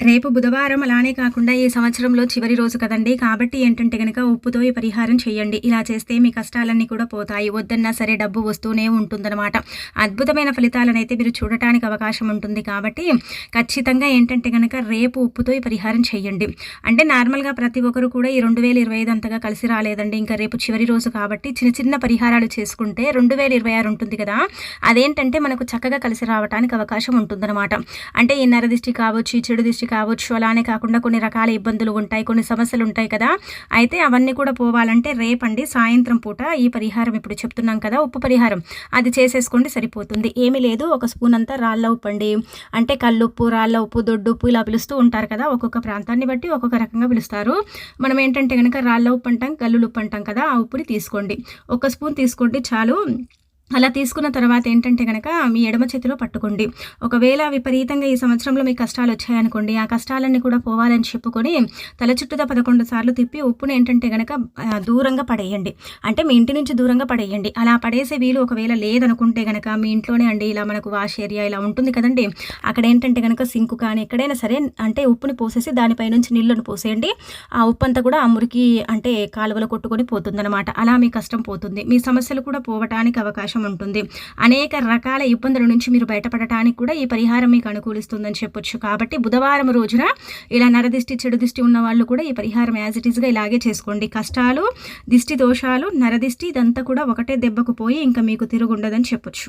రేపు బుధవారం అలానే కాకుండా ఈ సంవత్సరంలో చివరి రోజు కదండి. కాబట్టి ఏంటంటే కనుక ఉప్పుతో ఈ పరిహారం చేయండి. ఇలా చేస్తే మీ కష్టాలన్నీ కూడా పోతాయి. వద్దన్నా సరే డబ్బు వస్తూనే ఉంటుందన్నమాట. అద్భుతమైన ఫలితాలను అయితే మీరు చూడటానికి అవకాశం ఉంటుంది. కాబట్టి ఖచ్చితంగా ఏంటంటే కనుక రేపు ఉప్పుతో ఈ పరిహారం చేయండి. అంటే నార్మల్గా ప్రతి ఒక్కరు కూడా ఈ రెండు వేల ఇరవై ఐదు అంతగా కలిసి రాలేదండి. ఇంకా రేపు చివరి రోజు కాబట్టి చిన్న చిన్న పరిహారాలు చేసుకుంటే రెండు వేల ఇరవై ఆరు ఉంటుంది కదా. అదేంటంటే మనకు చక్కగా కలిసి రావడానికి అవకాశం ఉంటుందన్నమాట. అంటే ఈ నరదిష్టి కావచ్చు చెడు దిష్టి కావచ్చు అలానే కాకుండా కొన్ని రకాల ఇబ్బందులు ఉంటాయి కొన్ని సమస్యలు ఉంటాయి కదా. అయితే అవన్నీ కూడా పోవాలంటే రేపండి సాయంత్రం పూట ఈ పరిహారం ఇప్పుడు చెప్తున్నాం కదా ఉప్పు పరిహారం. అది చేసేసుకోండి సరిపోతుంది. ఏమీ లేదు ఒక స్పూన్ అంతా రాళ్ళ ఉప్పు అండి. అంటే కల్లుప్పు రాళ్ళ ఉప్పు దొడ్డు ఉప్పు ఇలా పిలుస్తూ ఉంటారు కదా ఒక్కొక్క ప్రాంతాన్ని బట్టి ఒక్కొక్క రకంగా పిలుస్తారు. మనం ఏంటంటే కనుక రాళ్ళ ఉప్పు అంటాం కల్లులు ఉప్పు అంటాం కదా ఆ ఉప్పుని తీసుకోండి. ఒక స్పూన్ తీసుకోండి చాలు. అలా తీసుకున్న తర్వాత ఏంటంటే కనుక మీ ఎడమ చేతిలో పట్టుకోండి. ఒకవేళ విపరీతంగా ఈ సంవత్సరంలో మీ కష్టాలు వచ్చాయనుకోండి ఆ కష్టాలన్నీ కూడా పోవాలని చెప్పుకొని తల చుట్టూతో పదకొండు సార్లు తిప్పి ఉప్పును ఏంటంటే కనుక దూరంగా పడేయండి. అంటే మీ ఇంటి నుంచి దూరంగా పడేయండి. అలా పడేసే వీలు ఒకవేళ లేదనుకుంటే కనుక మీ ఇంట్లోనే అండి ఇలా మనకు వాష్ ఏరియా ఇలా ఉంటుంది కదండి అక్కడ ఏంటంటే కనుక సింకు కానీ ఎక్కడైనా సరే అంటే ఉప్పుని పోసేసి దానిపై నుంచి నీళ్ళను పోసేయండి. ఆ ఉప్పు అంతా కూడా ఆ మురికి అంటే కాలువలు కొట్టుకొని పోతుందన్నమాట. అలా మీ కష్టం పోతుంది. మీ సమస్యలు కూడా పోవటానికి అవకాశం అవకాశం ఉంటుంది. అనేక రకాల ఇబ్బందుల నుంచి మీరు బయటపడటానికి కూడా ఈ పరిహారం మీకు అనుకూలిస్తుందని చెప్పొచ్చు. కాబట్టి బుధవారం రోజున ఇలా నరదిష్టి చెడు దిష్టి ఉన్న వాళ్ళు కూడా ఈ పరిహారం యాజ్ ఇట్ ఈస్గా ఇలాగే చేసుకోండి. కష్టాలు దిష్టి దోషాలు నరదిష్టి ఇదంతా కూడా ఒకటే దెబ్బకు పోయి ఇంకా మీకు తిరుగుండదని చెప్పొచ్చు.